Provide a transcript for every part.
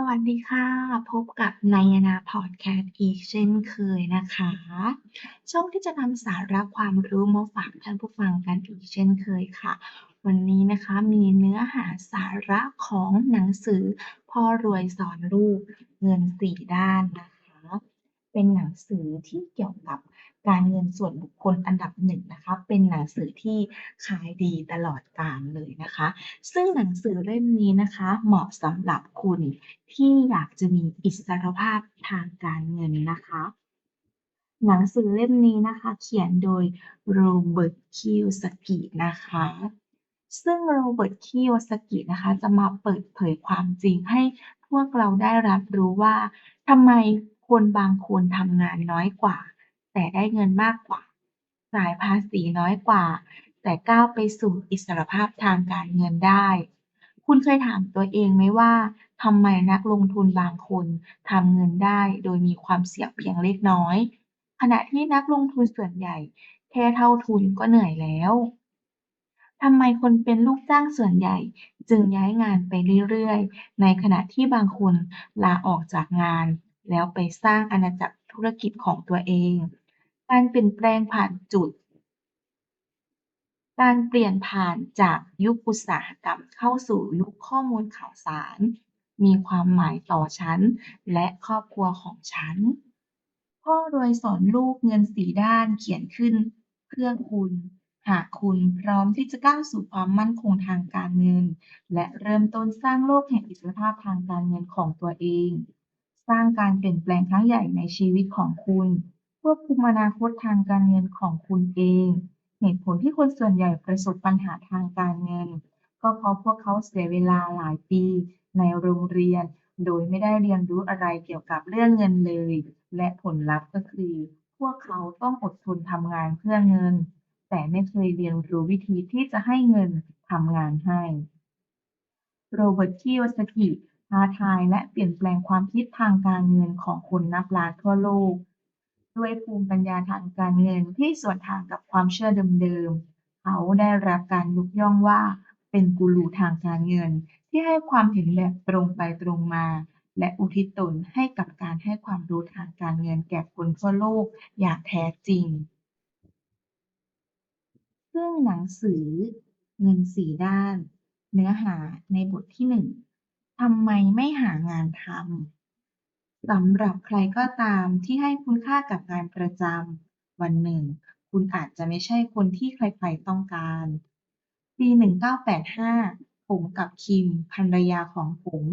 สวัสดีค่ะ พบกับนายนาพอดแคสต์อีกเช่นเคยนะคะ ช่องที่จะนำสาระความรู้มาฝากท่านผู้ฟังกันอีกเช่นเคยค่ะ วันนี้นะคะมีเนื้อหาสาระของหนังสือ พ่อรวยสอนลูกเงินสี่ด้านนะคะ เป็นหนังสือที่เกี่ยวกับ การเงินส่วนบุคคลอันดับหนึ่งนะคะ เป็นหนังสือที่ขายดีตลอดกาลเลยนะคะ ซึ่งหนังสือเล่มนี้นะคะ เหมาะสำหรับคุณที่อยากจะมีอิสรภาพทางการเงินนะคะ หนังสือเล่มนี้นะคะ เขียนโดยโรเบิร์ตคิวสกินะคะซึ่งโรเบิร์ตคิวสกินะคะ จะมาเปิดเผยความจริงให้พวกเราได้รับรู้ว่าทำไมคนบางคนทำงานน้อยกว่า แต่ได้เงินมากกว่า จ่ายภาษีน้อยกว่า แต่ก้าวไปสู่อิสรภาพทางการเงินได้ คุณเคยถามตัวเองไหมว่าทำไมนักลงทุนบางคนทำเงินได้โดยมีความเสี่ยงเพียงเล็กน้อย ขณะที่นักลงทุนส่วนใหญ่ แค่เท่าทุนก็เหนื่อยแล้วทำไมคนเป็นลูกจ้างส่วนใหญ่ จึงย้ายงานไปเรื่อยๆ ในขณะที่บางคนลาออกจากงาน แล้วไปสร้างอาณาจักรธุรกิจของตัวเอง การเปลี่ยนแปลงผ่านจุด การเปลี่ยนผ่านจากยุคอุตสาหกรรมเข้าสู่ยุคข้อมูลข่าวสาร มีความหมายต่อฉัน และครอบครัวของฉัน พ่อรวยสอนลูกเงินสีด้านเขียนขึ้น เพื่อคุณ หากคุณพร้อมที่จะก้าวสู่ความมั่นคงทางการเงิน และเริ่มต้นสร้างโลกแห่งอิสรภาพทางการเงินของตัวเอง สร้างการเปลี่ยนแปลงครั้งใหญ่ในชีวิตของคุณ ควบคุมอนาคตทางการเงินของคุณเอง เหตุผลที่คนส่วนใหญ่ประสบปัญหาทางการเงิน ก็เพราะพวกเขาเสียเวลาหลายปี ในโรงเรียน โดยไม่ได้เรียนรู้อะไรเกี่ยวกับเรื่องเงินเลย และผลลัพธ์ก็คือ พวกเขาต้องอดทนทำงานเพื่อเงิน แต่ไม่เคยเรียนรู้วิธีที่จะให้เงินทำงานให้ โรเบิร์ตคิโยสกิท้าทายและเปลี่ยนแปลงความคิดทางการเงินของคนนับล้านทั่วโลก ด้วยภูมิปัญญาทางการเงินที่สวนทางกับความเชื่อเดิมๆ เขาได้รับการยกย่องว่าเป็นกูรูทางการเงิน ที่ให้ความเห็นแบบตรงไปตรงมา และอุทิศตนให้กับการให้ความรู้ทางการเงินแก่คนทั่วโลกอย่างแท้จริง ซึ่งหนังสือเงินสี่ด้าน เนื้อหาในบทที่หนึ่งทำไมไม่หางานทำ สำหรับใครก็ตามที่ให้คุณค่ากับงานประจำ วันหนึ่งคุณอาจจะไม่ใช่คนที่ใครๆต้องการ ปี 1985 ผมกับคิมภรรยาของผม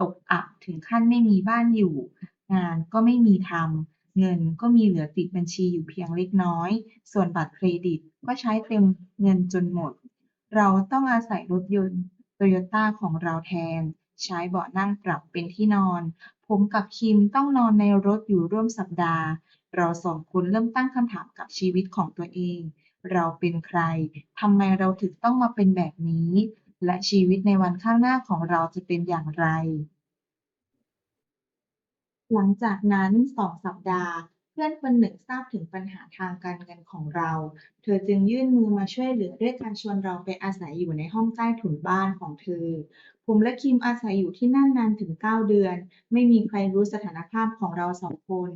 ตกอับถึงขั้นไม่มีบ้านอยู่ งานก็ไม่มีทำเงินก็มีเหลือติดบัญชีอยู่เพียงเล็กน้อย ส่วนบัตรเครดิตก็ใช้เต็มเงินจนหมด เราต้องอาศัยรถยนต์โตโยต้าของเราแทน ใช้เบาะนั่งปรับเป็นที่นอน ผมกับคิมต้องนอนในรถอยู่ร่วมสัปดาห์ เราสองคนเริ่มตั้งคำถามกับชีวิตของตัวเอง เราเป็นใครทำไมเราถึงต้องมาเป็นแบบนี้ และชีวิตในวันข้างหน้าของเราจะเป็นอย่างไร หลังจากนั้นสองสัปดาห์ พื่อนคนหนึ่งทราบถึงปัญหาทางการเงินของเรา เธอจึงยื่นมือมาช่วยเหลือด้วยการชวนเราไปอาศัยอยู่ในห้องใต้ถุนบ้านของเธอ ผมและคิมอาศัยอยู่ที่นั่นนานถึงเก้าเดือน ไม่มีใครรู้สถานภาพของเราสองคน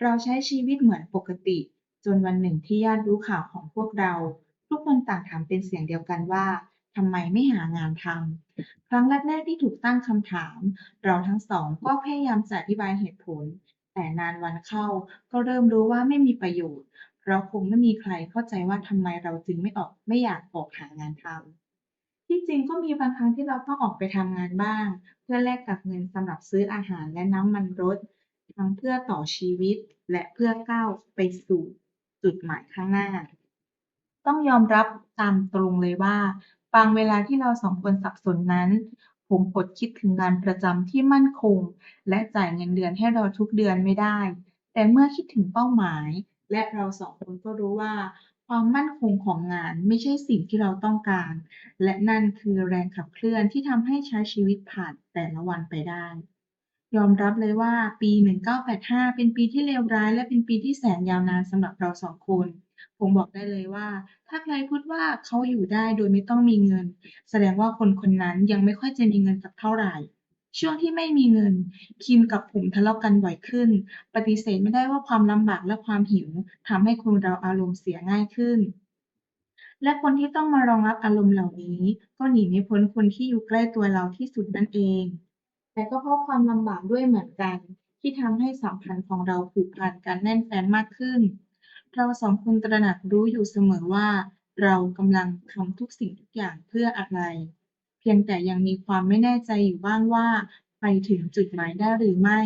เราใช้ชีวิตเหมือนปกติ จนวันหนึ่งที่ญาติรู้ข่าวของพวกเรา ทุกคนต่างถามเป็นเสียงเดียวกันว่าทำไมไม่หางานทำ ครั้งแรกๆที่ถูกตั้งคำถาม เราทั้งสองก็พยายามจะอธิบายเหตุผล แต่นานวันเข้าก็เริ่มรู้ว่าไม่มีประโยชน์ เพราะคงไม่มีใครเข้าใจว่าทำไมเราจึงไม่ออกไม่อยากออกหางานทำที่จริงก็มีบางครั้งที่เราต้องออกไปทำงานบ้าง เพื่อแลกกับเงินสำหรับซื้ออาหารและน้ำมันรถทั้งเพื่อต่อชีวิตและเพื่อก้าวไปสู่จุดหมายข้างหน้า ต้องยอมรับตามตรงเลยว่า บางเวลาที่เราสองคนสับสนนั้น ผมอดคิดถึงงานประจำที่มั่นคง และจ่ายเงินเดือนให้เราทุกเดือนไม่ได้ แต่เมื่อคิดถึงเป้าหมาย และเราสองคนก็รู้ว่า ความมั่นคงของงานไม่ใช่สิ่งที่เราต้องการ และนั่นคือแรงขับเคลื่อนที่ทำให้ใช้ชีวิตผ่านแต่ละวันไปได้ ยอมรับเลยว่าปี 1985 เป็นปีที่เลวร้าย และเป็นปีที่แสนยาวนานสำหรับเราสองคน ผมบอกได้เลยว่า ถ้าใครพูดว่าเขาอยู่ได้โดยไม่ต้องมีเงิน แสดงว่าคนคนนั้นยังไม่ค่อยจะมีเงินสักเท่าไหร่ช่วงที่ไม่มีเงิน คิมกับผมทะเลาะกันบ่อยขึ้น ปฏิเสธไม่ได้ว่าความลำบากและความหิวทำให้คนเราอารมณ์เสียง่ายขึ้น และคนที่ต้องมารองรับอารมณ์เหล่านี้ ก็หนีไม่พ้นคนที่อยู่ใกล้ตัวเราที่สุดนั่นเอง แต่ก็เพราะความลำบากด้วยเหมือนกัน ที่ทำให้สัมพันธ์ของเราผูกพันกันแน่นแฟ้นมากขึ้น เราสองคนตระหนักรู้อยู่เสมอว่า เรากำลังทำทุกสิ่งทุกอย่างเพื่ออะไร เพียงแต่ยังมีความไม่แน่ใจอยู่บ้างว่า ไปถึงจุดหมายได้หรือไม่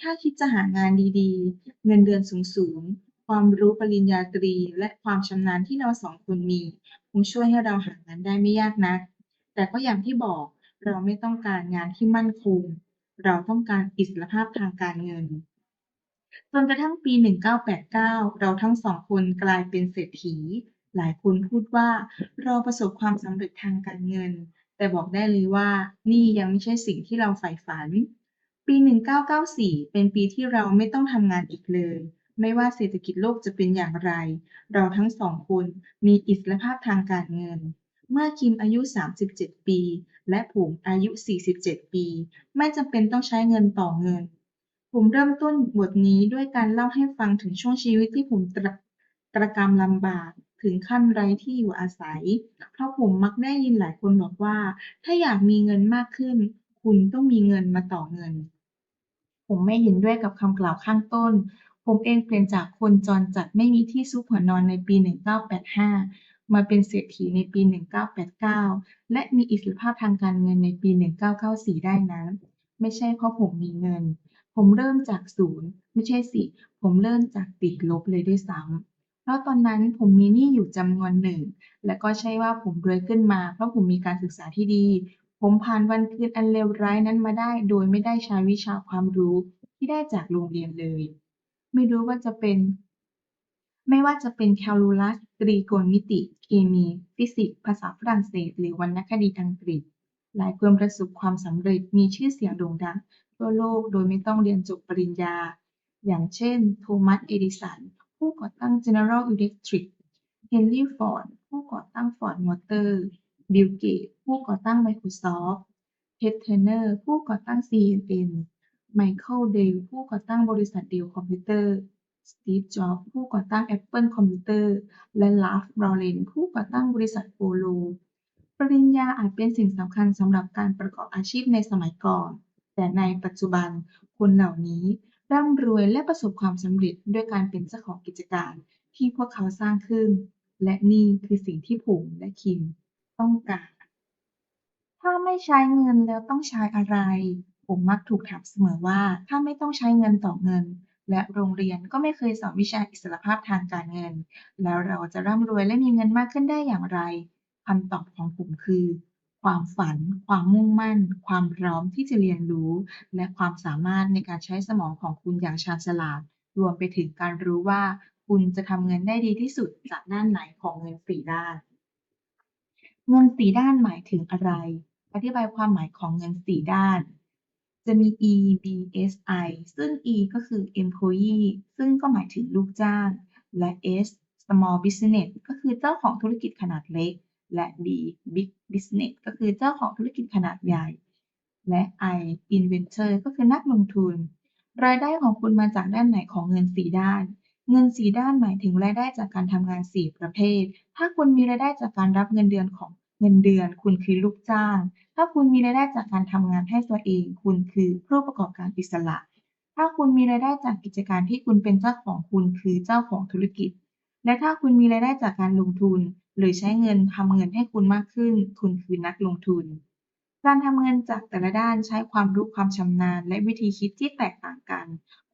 ถ้าคิดจะหางานดีๆ เงินเดือนสูงๆ ความรู้ปริญญาตรี และความชำนาญที่เราสองคนมี คงช่วยให้เราหางานได้ไม่ยากนัก แต่ก็อย่างที่บอกเราไม่ต้องการงานที่มั่นคง เราต้องการอิสรภาพทางการเงิน จนกระทั่งปี 1989 เราทั้งสองคนกลายเป็นเศรษฐี หลายคนพูดว่าเราประสบความสำเร็จทางการเงิน แต่บอกได้เลยว่านี่ยังไม่ใช่สิ่งที่เราใฝ่ฝัน ปี 1994 เป็นปีที่เราไม่ต้องทำงานอีกเลย ไม่ว่าเศรษฐกิจโลกจะเป็นอย่างไร เราทั้งสองคนมีอิสรภาพทางการเงินเมื่อคิมอายุ 37 ปี และผมอายุ 47 ปี ไม่จำเป็นต้องใช้เงินต่อเงิน ผมเริ่มต้นบทนี้ด้วยการเล่าให้ฟังถึงช่วงชีวิตที่ผมตระตระกำลำบากถึงขั้นไร้ที่อยู่อาศัย เพราะผมมักได้ยินหลายคนบอกว่า ถ้าอยากมีเงินมากขึ้น คุณต้องมีเงินมาต่อเงิน ผมไม่เห็นด้วยกับคำกล่าวข้างต้น ผมเองเปลี่ยนจากคนจรจัดไม่มีที่ซุกหัวนอนในปี 1985 มาเป็นเศรษฐีในปี 1989 และมีอิสรภาพทางการเงินในปี 1994 ได้นั้น ไม่ใช่เพราะผมมีเงิน ผมเริ่มจากศูนย์ไม่ใช่สิ ผมเริ่มจากติดลบเลยด้วยซ้ำเพราะตอนนั้นผมมีหนี้อยู่จำนวนหนึ่ง และก็ใช่ว่าผมรวยขึ้นมา เพราะผมมีการศึกษาที่ดี ผมผ่านวันคืนอันเลวร้ายนั้นมาได้ โดยไม่ได้ใช้วิชาความรู้ที่ได้จากโรงเรียนเลย ไม่รู้ว่าจะเป็น ไม่ว่าจะเป็นแคลคูลัสตรีโกณมิติ เคมี ฟิสิกส์ ภาษาฝรั่งเศส หรือวรรณคดีอังกฤษ หลายคนประสบความสำเร็จมีชื่อเสียงโด่งดัง ทั่วโลก โดยไม่ต้องเรียนจบปริญญา อย่างเช่น โทมัส เอดิสัน ผู้ก่อตั้ง General Electric เฮนรี่ ฟอร์ด ผู้ก่อตั้ง Ford Motor บิล เกต ผู้ก่อตั้ง Microsoft เทดเทอร์เนอร์ ผู้ก่อตั้ง CNN ไมเคิล เดล ผู้ก่อตั้งบริษัทเดลคอมพิวเตอร์ สตีฟ จ็อบ ผู้ก่อตั้ง Apple คอมพิวเตอร์ และลาฟลอเรนผู้ก่อตั้งบริษัทโปโล ปริญญาอาจเป็นสิ่งสำคัญสำหรับการประกอบอาชีพในสมัยก่อน แต่ในปัจจุบันคนเหล่านี้ร่ำรวยและประสบความสำเร็จด้วยการเป็นเจ้าของกิจการที่พวกเขาสร้างขึ้น และนี่คือสิ่งที่ผมและคิมต้องการ ถ้าไม่ใช้เงินแล้วต้องใช้อะไร ผมมักถูกถามเสมอว่า ถ้าไม่ต้องใช้เงินต่อเงิน และโรงเรียนก็ไม่เคยสอนวิชาอิสรภาพทางการเงิน แล้วเราจะร่ำรวยและมีเงินมากขึ้นได้อย่างไรคำตอบของผมคือ ความฝัน ความมุ่งมั่น ความพร้อมที่จะเรียนรู้ และความสามารถในการใช้สมองของคุณอย่างชาญฉลาด รวมไปถึงการรู้ว่า คุณจะทำเงินได้ดีที่สุดจากด้านไหนของเงินสี่ด้าน เงินสี่ด้านหมายถึงอะไร อธิบายความหมายของเงินสี่ด้าน จะมี E B S I ซึ่ง E ก็คือ employee ซึ่งก็หมายถึงลูกจ้าง และ S small business ก็คือเจ้าของธุรกิจขนาดเล็ก และ B big business ก็คือเจ้าของธุรกิจขนาดใหญ่ และ I inventor ก็คือนักลงทุน รายได้ของคุณมาจากด้านไหนของเงินสี่ด้าน เงินสี่ด้านหมายถึงรายได้จากการทำงานสี่ประเภท ถ้าคุณมีรายได้จากการรับเงินเดือนของเงินเดือน คุณคือลูกจ้าง ถ้าคุณมีรายได้จากการทำงานให้ตัวเอง คุณคือผู้ประกอบการอิสระ ถ้าคุณมีรายได้จากกิจการที่คุณเป็นเจ้าของคุณคือเจ้าของธุรกิจ และถ้าคุณมีรายได้จากการลงทุน หรือใช้เงินทำเงินให้คุณมากขึ้น คุณคือนักลงทุน การทำเงินจากแต่ละด้านใช้ความรู้ความชำนาญ และวิธีคิดที่แตกต่างกัน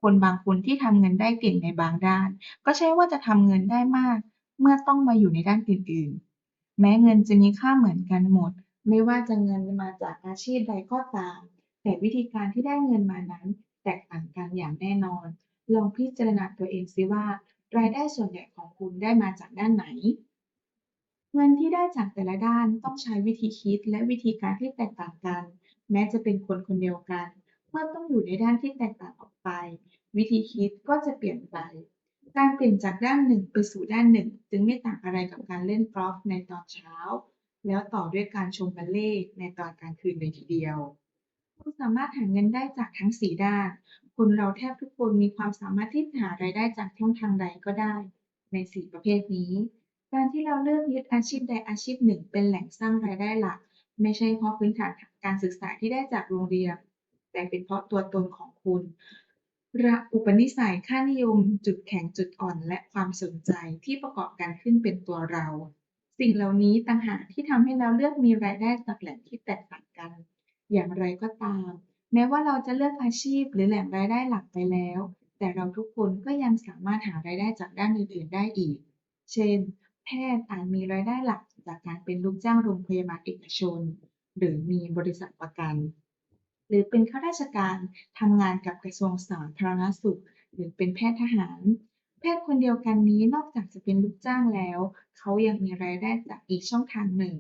คนบางคนที่ทำเงินได้เก่งในบางด้าน ก็ใช่ว่าจะทำเงินได้มาก เมื่อต้องมาอยู่ในด้านอื่นๆ แม้เงินจะมีค่าเหมือนกันหมด ไม่ว่าจะเงินมาจากอาชีพใดก็ตาม แต่วิธีการที่ได้เงินมานั้น แตกต่างกันอย่างแน่นอน ลองพิจารณาตัวเองซิว่า รายได้ส่วนใหญ่ของคุณได้มาจากด้านไหน เงินที่ได้จากแต่ละด้านต้องใช้วิธีคิดและวิธีการที่แตกต่างกัน แม้จะเป็นคนคนเดียวกัน เมื่อต้องอยู่ในด้านที่แตกต่างออกไป วิธีคิดก็จะเปลี่ยนไป การเปลี่ยนจากด้านหนึ่งไปสู่ด้านหนึ่ง จึงไม่ต่างอะไรกับการเล่นกอล์ฟในตอนเช้า แล้วต่อด้วยการชมบัลเล่ในตอนกลางคืนเลยทีเดียวคุณสามารถหาเงินได้จากทั้งสี่ด้าน คนเราแทบทุกคนมีความสามารถที่จะหารายได้จากช่องทางใดก็ได้ ในสี่ประเภทนี้ การที่เราเลือกยึดอาชีพใดอาชีพหนึ่ง เป็นแหล่งสร้างรายได้หลัก ไม่ใช่เพราะพื้นฐานการศึกษาที่ได้จากโรงเรียน แต่เป็นเพราะตัวตนของคุณระอุปนิสัยค่านิยม จุดแข็งจุดอ่อน และความสนใจที่ประกอบกันขึ้นเป็นตัวเรา สิ่งเหล่านี้ต่างหากที่ทำให้เราเลือกมีรายได้จากแหล่งที่แตกต่างกัน อย่างไรก็ตาม แม้ว่าเราจะเลือกอาชีพหรือแหล่งรายได้หลักไปแล้ว แต่เราทุกคนก็ยังสามารถหารายได้จากด้านอื่นๆได้อีก เช่น แพทย์อาจมีรายได้หลักจากการเป็นลูกจ้างโรงพยาบาลเอกชน หรือมีบริษัทประกัน หรือเป็นข้าราชการทำงานกับกระทรวงสาธารณสุข หรือเป็นแพทย์ทหาร แพทย์คนเดียวกันนี้นอกจากจะเป็นลูกจ้างแล้ว เขายังมีรายได้จากอีกช่องทางหนึ่ง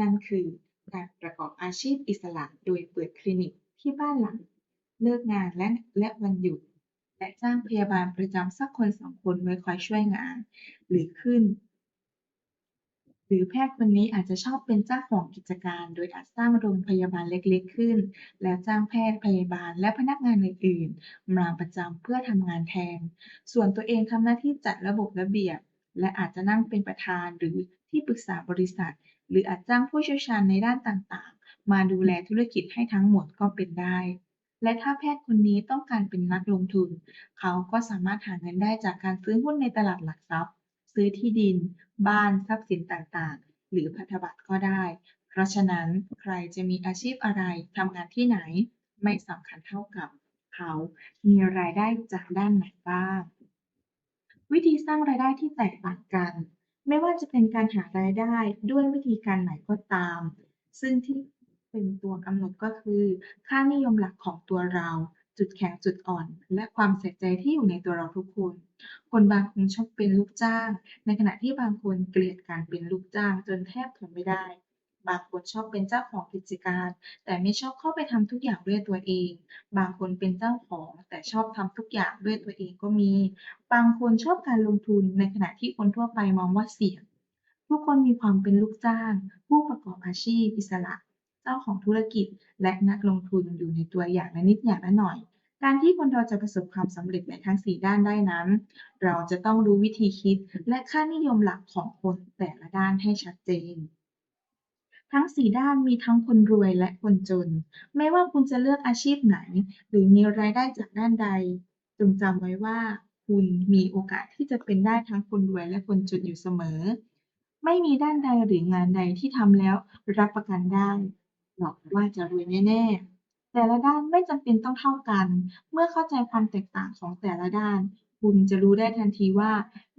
นั่นคือการประกอบอาชีพอิสระโดยเปิดคลินิกที่บ้านหลัง เลิกงานและและวันหยุด และจ้างพยาบาลประจำสักคนสองคนไว้คอยช่วยงาน หรือขึ้น หรือแพทย์คนนี้อาจจะชอบเป็นเจ้าของกิจการ โดยอาจสร้างโรงพยาบาลเล็กๆ ขึ้น แล้วจ้างแพทย์พยาบาลและพนักงานอื่นๆ มาประจำเพื่อทำงานแทน ส่วนตัวเองทำหน้าที่จัดระบบระเบียบ และอาจจะนั่งเป็นประธานหรือที่ปรึกษาบริษัท หรืออาจจ้างผู้เชี่ยวชาญในด้านต่างๆ มาดูแลธุรกิจให้ทั้งหมดก็เป็นได้ และถ้าแพทย์คนนี้ต้องการเป็นนักลงทุน เขาก็สามารถหาเงินได้จากการซื้อหุ้นในตลาดหลักทรัพย์ ซื้อที่ดิน บ้านทรัพย์สินต่างๆ หรือพันธบัตรก็ได้ เพราะฉะนั้นใครจะมีอาชีพอะไรทำงานที่ไหน ไม่สำคัญเท่ากับเขา มีรายได้จากด้านไหนบ้าง วิธีสร้างรายได้ที่แตกต่างกัน ไม่ว่าจะเป็นการหารายได้ด้วยวิธีการไหนก็ตาม ซึ่งที่เป็นตัวกำหนดก็คือ ค่านิยมหลักของตัวเรา จุดแข็งจุดอ่อน และความใส่ใจที่อยู่ในตัวเราทุกคน คนบางคนชอบเป็นลูกจ้าง ในขณะที่บางคนเกลียดการเป็นลูกจ้าง จนแทบทนไม่ได้ บางคนชอบเป็นเจ้าของกิจการ แต่ไม่ชอบเข้าไปทำทุกอย่างด้วยตัวเอง บางคนเป็นเจ้าของ แต่ชอบทำทุกอย่างด้วยตัวเองก็มี บางคนชอบการลงทุน ในขณะที่คนทั่วไปมองว่าเสี่ยงทุกคนมีความเป็นลูกจ้าง ผู้ประกอบอาชีพอิสระ เจ้าของธุรกิจ และนักลงทุนอยู่ในตัวอย่างละนิดอย่างละหน่อย การที่คนเราจะประสบความสำเร็จในทั้ง 4 ด้านได้นั้น เราจะต้องรู้วิธีคิด และค่านิยมหลักของคนแต่ละด้านให้ชัดเจนทั้ง 4 ด้านมีทั้งคนรวยและคนจน ไม่ว่าคุณจะเลือกอาชีพไหน หรือมีรายได้จากด้านใด จงจำไว้ว่า คุณมีโอกาสที่จะเป็นได้ทั้งคนรวยและคนจนอยู่เสมอ ไม่มีด้านใดหรืองานใดที่ทำแล้วรับประกันได้ หรอกว่าจะรวยแน่ๆ แต่ละด้านไม่จำเป็นต้องเท่ากัน เมื่อเข้าใจความแตกต่างของแต่ละด้าน คุณจะรู้ได้ทันทีว่า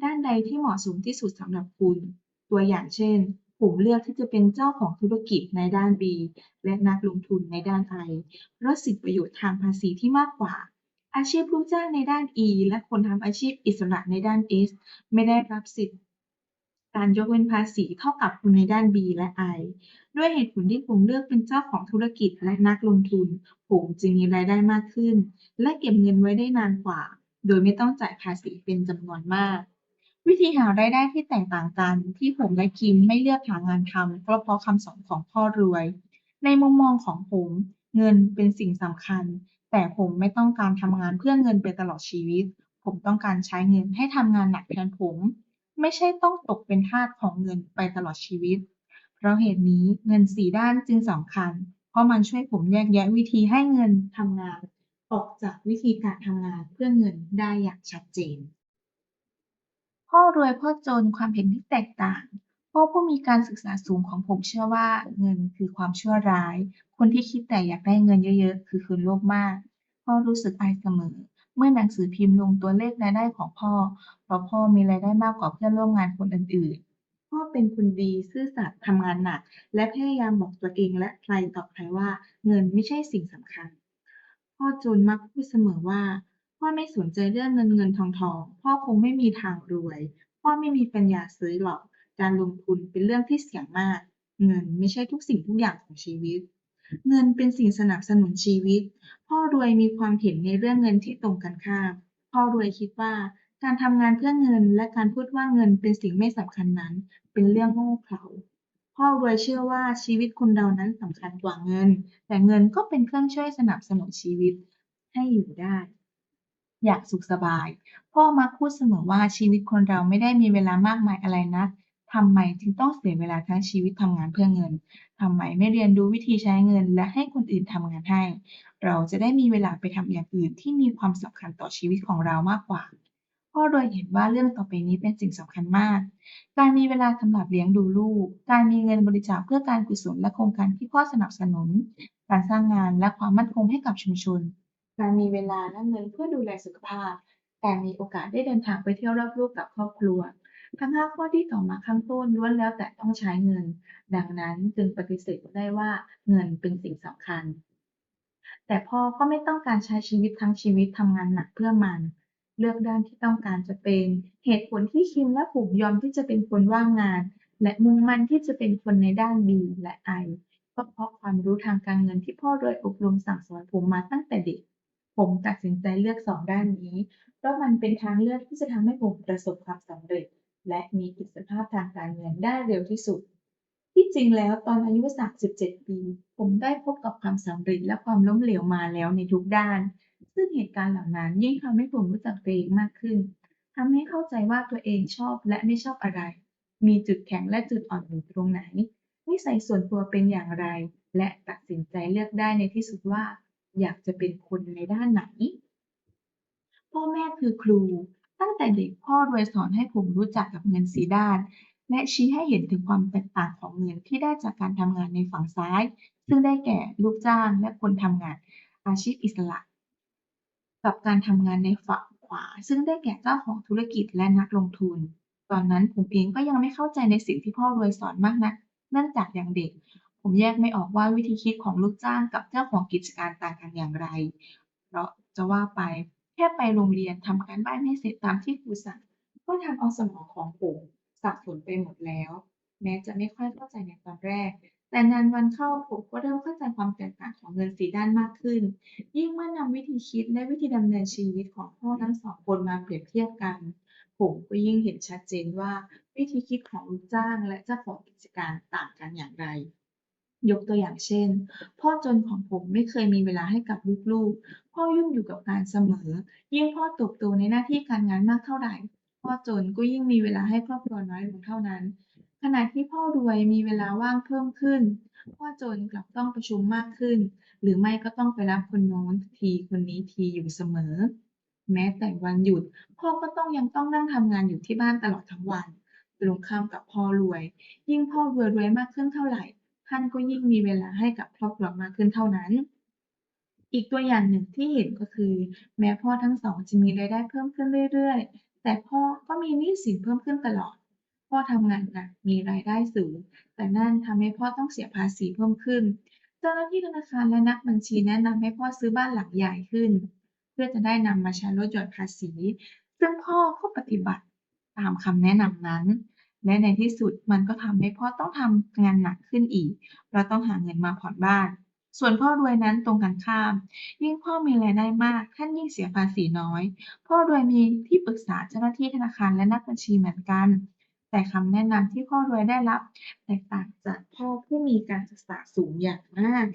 ด้านใดที่เหมาะสมที่สุดสำหรับคุณ ตัวอย่างเช่น ผมเลือกที่จะเป็นเจ้าของธุรกิจในด้าน B และนักลงทุนในด้าน I เพราะสิทธิประโยชน์ทางภาษีที่มากกว่าอาชีพลูกจ้างในด้าน E และคนทำอาชีพอิสระในด้าน S ไม่ได้รับสิทธิการยกเว้นภาษีเท่ากับคนในด้าน B และ I ด้วยเหตุผลที่ผมเลือกเป็นเจ้าของธุรกิจและนักลงทุน ผมจึงมีรายได้มากขึ้น และเก็บเงินไว้ได้นานกว่า โดยไม่ต้องจ่ายภาษีเป็นจำนวนมาก วิธีหารายได้ที่แตกต่างกัน ที่ผมและคิมไม่เลือกหางานทำก็เพราะคำสอนของพ่อรวย ในมุมมองของผม เงินเป็นสิ่งสำคัญ แต่ผมไม่ต้องการทำงานเพื่อเงินไปตลอดชีวิต ผมต้องการใช้เงินให้ทำงานหนักแทนผม ไม่ใช่ต้องตกเป็นทาสของเงินไปตลอดชีวิต เพราะเหตุนี้เงินสี่ด้านจึงสำคัญ เพราะมันช่วยผมแยกแยะวิธีให้เงินทำงาน ออกจากวิธีการทำงานเพื่อเงินได้อย่างชัดเจน พ่อรวยพ่อจนความเห็นที่แตกต่างพ่อผู้มีการศึกษาสูงของผมเชื่อว่าเงินคือความชั่วร้าย คนที่คิดแต่อยากได้เงินเยอะๆ คือคนโลภมาก พ่อรู้สึกอายเสมอ เมื่อหนังสือพิมพ์ลงตัวเลขรายได้ของพ่อ เพราะพ่อมีรายได้มากกว่าเพื่อนร่วมงานคนอื่นๆ พ่อเป็นคนดี ซื่อสัตย์ ทำงานหนัก และพยายามบอกตัวเองและใครต่อใครว่าเงินไม่ใช่สิ่งสำคัญ พ่อจูนมักพูดเสมอว่า พ่อไม่สนใจเรื่องเงินเงินทองทอง พ่อคงไม่มีทางรวย พ่อไม่มีปัญญาซื้อหรอก การลงทุนเป็นเรื่องที่เสี่ยงมาก เงินไม่ใช่ทุกสิ่งทุกอย่างของชีวิต เงินเป็นสิ่งสนับสนุนชีวิต พ่อรวยมีความเห็นในเรื่องเงินที่ตรงกันข้าม พ่อรวยคิดว่า การทำงานเพื่อเงินและการพูดว่าเงินเป็นสิ่งไม่สำคัญนั้น เป็นเรื่องโง่เขลาพ่อรวยเชื่อว่าชีวิตคนเรานั้นสำคัญกว่าเงิน แต่เงินก็เป็นเครื่องช่วยสนับสนุนชีวิตให้อยู่ได้ อยากสุขสบาย พ่อมักพูดเสมอว่าชีวิตคนเราไม่ได้มีเวลามากมายอะไรนักทำไมจึงต้องเสียเวลาทั้งชีวิตทำงานเพื่อเงินทำไมไม่เรียนรู้วิธีใช้เงิน และให้คนอื่นทำงานให้ เราจะได้มีเวลาไปทำอย่างอื่นที่มีความสำคัญต่อชีวิตของเรามากกว่า พ่อโดยเห็นว่าเรื่องต่อไปนี้เป็นสิ่งสำคัญมาก การมีเวลาสำหรับเลี้ยงดูลูก การมีเงินบริจาคเพื่อการกุศลและโครงการที่พ่อสนับสนุน การสร้างงานและความมั่นคงให้กับชุมชน การมีเวลาและเงินเพื่อดูแลสุขภาพ การมีโอกาสได้เดินทางไปเที่ยวรอบโลกกับครอบครัว ทั้งห้าข้อที่ต่อมาข้างต้นล้วนแล้วแต่ต้องใช้เงิน ดังนั้นจึงปฏิเสธไม่ได้ว่าเงินเป็นสิ่งสำคัญ แต่พ่อก็ไม่ต้องการใช้ชีวิตทั้งชีวิตทำงานหนักเพื่อมัน เลือกด้านที่ต้องการจะเป็น เหตุผลที่คิมและผมยอมที่จะเป็นคนว่างงาน และมุ่งมั่นที่จะเป็นคนในด้าน B และ I ก็เพราะความรู้ทางการเงินที่พ่อโดยอบรมสั่งสอนผมมาตั้งแต่เด็ก ผมตัดสินใจเลือกสองด้านนี้ เพราะมันเป็นทางเลือกที่จะทำให้ผมประสบความสำเร็จ และมีอิสรภาพทางการเงินได้เร็วที่สุด ที่จริงแล้วตอนอายุ 37 ปี ผมได้พบกับความสำเร็จและความล้มเหลวมาแล้วในทุกด้าน ซึ่งเหตุการณ์เหล่านั้นยิ่งทำให้ผมรู้จักตัวเองมากขึ้นทำให้เข้าใจว่าตัวเองชอบและไม่ชอบอะไร มีจุดแข็งและจุดอ่อนอยู่ตรงไหน นิสัยส่วนตัวเป็นอย่างไร และตัดสินใจเลือกได้ในที่สุดว่า อยากจะเป็นคนในด้านไหน พ่อแม่คือครู ตั้งแต่เด็กพ่อรวยสอนให้ผมรู้จักกับเงินสีด้าน และชี้ให้เห็นถึงความแตกต่างของเงินที่ได้จากการทำงานในฝั่งซ้าย ซึ่งได้แก่ลูกจ้างและคนทำงาน อาชีพอิสระ กับการทำงานในฝั่งขวา ซึ่งได้แก่เจ้าของธุรกิจและนักลงทุน ตอนนั้นผมเองก็ยังไม่เข้าใจในสิ่งที่พ่อรวยสอนมากนัก เนื่องจากยังเด็ก ผมแยกไม่ออกว่าวิธีคิดของลูกจ้างกับเจ้าของกิจการต่างกันอย่างไร เพราะจะว่าไปแค่ไปโรงเรียนทำการบ้านให้เสร็จตามที่ครูสั่งก็ทำเอาสมองของผมสับสนไปหมดแล้ว แม้จะไม่ค่อยเข้าใจในตอนแรก แต่นานวันเข้าผมก็เริ่มเข้าใจความแตกต่างของเงินสีด้านมากขึ้น ยิ่งเมื่อนำวิธีคิดและวิธีดำเนินชีวิตของพ่อทั้งสองคนมาเปรียบเทียบกัน ผมก็ยิ่งเห็นชัดเจนว่าวิธีคิดของลูกจ้างและเจ้าของกิจการต่างกันอย่างไร ยกตัวอย่างเช่น พ่อจนของผมไม่เคยมีเวลาให้กับลูกๆ พ่อยุ่งอยู่กับงานเสมอ ยิ่งพ่อติบโตในหน้าที่การงานมากเท่าไหร่ พ่อจนก็ยิ่งมีเวลาให้ครอบครัวน้อยลงเท่านั้น ขณะที่พ่อรวยมีเวลาว่างเพิ่มขึ้น พ่อจนกลับต้องประชุมมากขึ้น หรือไม่ก็ต้องไปรับคนโน้นทีคนนี้ทีอยู่เสมอ แม้แต่วันหยุด พ่อก็ต้องยังต้องนั่งทำงานอยู่ที่บ้านตลอดทั้งวันตรงข้ามกับพ่อรวย ยิ่งพ่อรวยรวยมากขึ้นเท่าไหร่ ท่านก็ยิ่งมีเวลาให้กับครอบครัวมากขึ้นเท่านั้น อีกตัวอย่างหนึ่งที่เห็นก็คือ แม้พ่อทั้งสองจะมีรายได้เพิ่มขึ้นเรื่อยๆ แต่พ่อก็มีหนี้สินเพิ่มขึ้นตลอด พ่อทำงานหนักมีรายได้สูง แต่นั่นทำให้พ่อต้องเสียภาษีเพิ่มขึ้น เจ้าหน้าที่ธนาคารและนักบัญชีแนะนำให้พ่อซื้อบ้านหลังใหญ่ขึ้น เพื่อจะได้นำมาใช้ลดหย่อนภาษี ซึ่งพ่อก็ปฏิบัติตามคำแนะนำนั้น และในที่สุดมันก็ทำให้พ่อต้องทำงานหนักขึ้นอีกเพราะต้องหาเงินมาผ่อนบ้านส่วนพ่อรวยนั้นตรงกันข้าม ยิ่งพ่อมีรายได้มากท่านยิ่งเสียภาษีน้อย พ่อรวยมีที่ปรึกษาเจ้าหน้าที่ธนาคารและนักบัญชีเหมือนกัน แต่คำแนะนำที่พ่อรวยได้รับ แตกต่างจากพ่อผู้มีการศึกษาสูงอย่างมาก